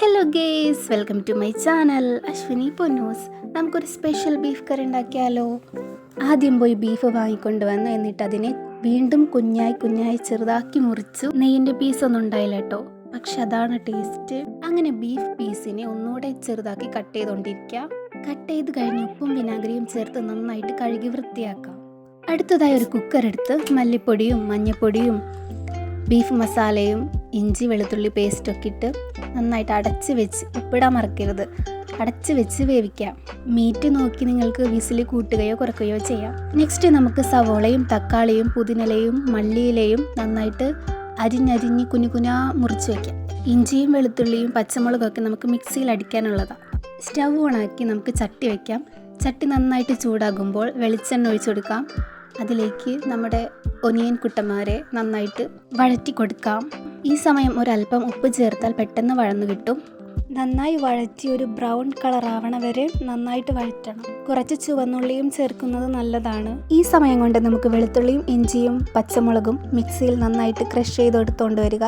Hello guys welcome to my channel Ashwini Ponnus നമുക്കൊരു special beef കറി ഉണ്ടാക്കിയാലോ? ആദ്യം പോയി ബീഫ് വാങ്ങിക്കൊണ്ട് വന്നു. എന്നിട്ട് അതിനെ വീണ്ടും കുഞ്ഞായി കുഞ്ഞായി ചെറുതാക്കി മുറിച്ചു. നെയ്യിന്റെ പീസൊന്നും ഉണ്ടായില്ല കേട്ടോ. പക്ഷെ അതാണ് ടേസ്റ്റ് അങ്ങനെ ബീഫ് പീസിനെ ഒന്നുകൂടെ ചെറുതാക്കി കട്ട് ചെയ്തുകൊണ്ടിരിക്കുക കട്ട് ചെയ്ത് കഴിഞ്ഞ് ഉപ്പും വിനാഗിരിയും ചേർത്ത് നന്നായിട്ട് കഴുകി വൃത്തിയാക്കാം. അടുത്തതായി ഒരു കുക്കർ എടുത്ത് മല്ലിപ്പൊടിയും മഞ്ഞൾപ്പൊടിയും ബീഫ് മസാലയും ഇഞ്ചി വെളുത്തുള്ളി പേസ്റ്റൊക്കെ ഇട്ട് നന്നായിട്ട് അടച്ച് വെച്ച് ഉപ്പിടാൻ മറക്കരുത്. അടച്ച് വെച്ച് വേവിക്കാം. മീറ്റ് നോക്കി നിങ്ങൾക്ക് വിസിൽ കൂട്ടുകയോ കുറയ്ക്കുകയോ ചെയ്യാം. നെക്സ്റ്റ് നമുക്ക് സവോളയും തക്കാളിയും പുതിനലയും മല്ലിയിലയും നന്നായിട്ട് അരിഞ്ഞരിഞ്ഞ് കുഞ്ഞാ മുറിച്ച് വയ്ക്കാം ഇഞ്ചിയും വെളുത്തുള്ളിയും പച്ചമുളകൊക്കെ നമുക്ക് മിക്സിയിൽ അടിക്കാനുള്ളതാണ് സ്റ്റൗ ഓണാക്കി നമുക്ക് ചട്ടി വയ്ക്കാം ചട്ടി നന്നായിട്ട് ചൂടാകുമ്പോൾ വെളിച്ചെണ്ണ ഒഴിച്ചു കൊടുക്കാം. അതിലേക്ക് നമ്മുടെ ഒനിയൻ കുട്ടന്മാരെ നന്നായിട്ട് വഴറ്റി കൊടുക്കാം. ഈ സമയം ഒരല്പം ഉപ്പ് ചേർത്താൽ പെട്ടെന്ന് വഴന്നു കിട്ടും. നന്നായി വഴറ്റി ഒരു ബ്രൗൺ കളർ ആവണ വരെ നന്നായിട്ട് വഴറ്റണം. കുറച്ച് ചുവന്നുള്ളിയും ചേർക്കുന്നത് നല്ലതാണ്. ഈ സമയം കൊണ്ട് നമുക്ക് വെളുത്തുള്ളിയും ഇഞ്ചിയും പച്ചമുളകും മിക്സിയിൽ നന്നായിട്ട് ക്രഷ് ചെയ്തെടുത്തോണ്ട് വരിക.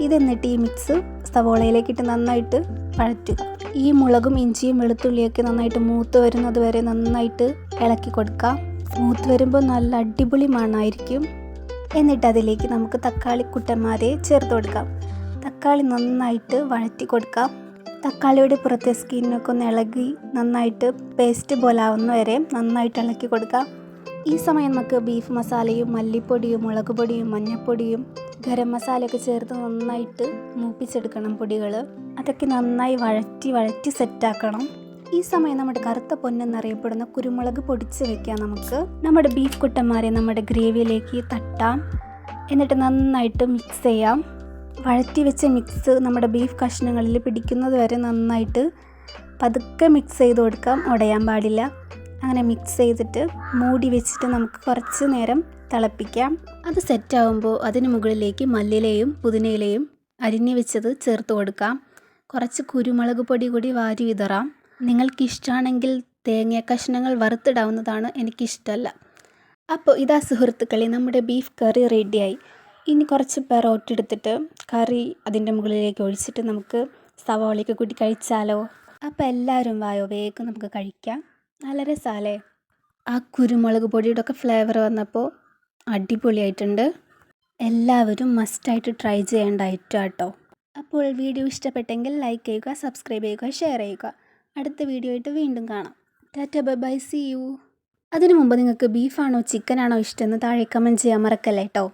ഇതെന്നിട്ട് ഈ മിക്സ് സവോളയിലേക്കിട്ട് നന്നായിട്ട് വഴറ്റുക. ഈ മുളകും ഇഞ്ചിയും വെളുത്തുള്ളിയൊക്കെ നന്നായിട്ട് മൂത്ത് വരുന്നത് വരെ നന്നായിട്ട് ഇളക്കി കൊടുക്കുക മൂത്ത് വരുമ്പോൾ നല്ല അടിപൊളി മണമായിരിക്കും എന്നിട്ട് അതിലേക്ക് നമുക്ക് തക്കാളി കുട്ടന്മാരെ ചേർത്ത് കൊടുക്കാം. തക്കാളി നന്നായിട്ട് വഴറ്റി കൊടുക്കാം. തക്കാളിയുടെ പുറത്തെ സ്കിന്നൊക്കെ ഒന്ന് ഇളകി നന്നായിട്ട് പേസ്റ്റ് പോലെ ആവുന്ന വരെ നന്നായിട്ട് ഇളക്കി കൊടുക്കാം. ഈ സമയം നമുക്ക് ബീഫ് മസാലയും മല്ലിപ്പൊടിയും മുളക് പൊടിയും മഞ്ഞൾപ്പൊടിയും ഗരം മസാലയൊക്കെ ചേർത്ത് നന്നായിട്ട് മൂപ്പിച്ചെടുക്കണം പൊടികൾ അതൊക്കെ നന്നായി വഴറ്റി വഴറ്റി സെറ്റാക്കണം ഈ സമയം നമ്മുടെ കറുത്ത പൊന്നെന്നറിയപ്പെടുന്ന കുരുമുളക് പൊടിച്ച് വെക്കാം നമുക്ക്. നമ്മുടെ ബീഫ് കുട്ടന്മാരെ നമ്മുടെ ഗ്രേവിയിലേക്ക് തട്ടാം. എന്നിട്ട് നന്നായിട്ട് മിക്സ് ചെയ്യാം. വഴറ്റി വെച്ച മിക്സ് നമ്മുടെ ബീഫ് കഷ്ണങ്ങളിൽ പിടിക്കുന്നത് വരെ നന്നായിട്ട് പതുക്കെ മിക്സ് ചെയ്ത് കൊടുക്കാം. ഉടയാൻ പാടില്ല. അങ്ങനെ മിക്സ് ചെയ്തിട്ട് മൂടി വെച്ചിട്ട് നമുക്ക് കുറച്ച് നേരം തിളപ്പിക്കാം. അത് സെറ്റാവുമ്പോൾ അതിന് മുകളിലേക്ക് മല്ലിയിലയും പുതിനയിലയും അരിഞ്ഞു വെച്ചത് ചേർത്ത് കൊടുക്കാം. കുറച്ച് കുരുമുളക് പൊടി കൂടി വാരി വിതറാം. നിങ്ങൾക്കിഷ്ടമാണെങ്കിൽ തേങ്ങ കഷ്ണങ്ങൾ വറുത്തിടാവുന്നതാണ് എനിക്കിഷ്ടമല്ല. അപ്പോൾ ഇതാ സുഹൃത്തുക്കളെ നമ്മുടെ ബീഫ് കറി റെഡിയായി. ഇനി കുറച്ച് പെറോട്ട് എടുത്തിട്ട് കറി അതിന്റെ മുകളിലേക്ക് ഒഴിച്ചിട്ട് നമുക്ക് സവാളയൊക്കെ കൂട്ടി കഴിച്ചാലോ? അപ്പോൾ എല്ലാവരും വായോ വേഗം നമുക്ക് കഴിക്കാം. നല്ല രസാലേ ആ കുരുമുളക് പൊടിയുടെ ഒക്കെ ഫ്ലേവർ വന്നപ്പോൾ അടിപൊളിയായിട്ടുണ്ട്. എല്ലാവരും മസ്റ്റായിട്ട് ട്രൈ ചെയ്യേണ്ട ഐറ്റം കേട്ടോ അപ്പോൾ വീഡിയോ ഇഷ്ടപ്പെട്ടെങ്കിൽ ലൈക്ക് ചെയ്യുക സബ്സ്ക്രൈബ് ചെയ്യുക ഷെയർ ചെയ്യുക. അടുത്ത വീഡിയോ ആയിട്ട് വീണ്ടും കാണാം. Tata bye bye see you അതിനു മുമ്പ് നിങ്ങൾക്ക് ബീഫാണോ ചിക്കനാണോ ഇഷ്ടമെന്ന് താഴെ കമന്റ് ചെയ്യാൻ മറക്കല്ലേ കേട്ടോ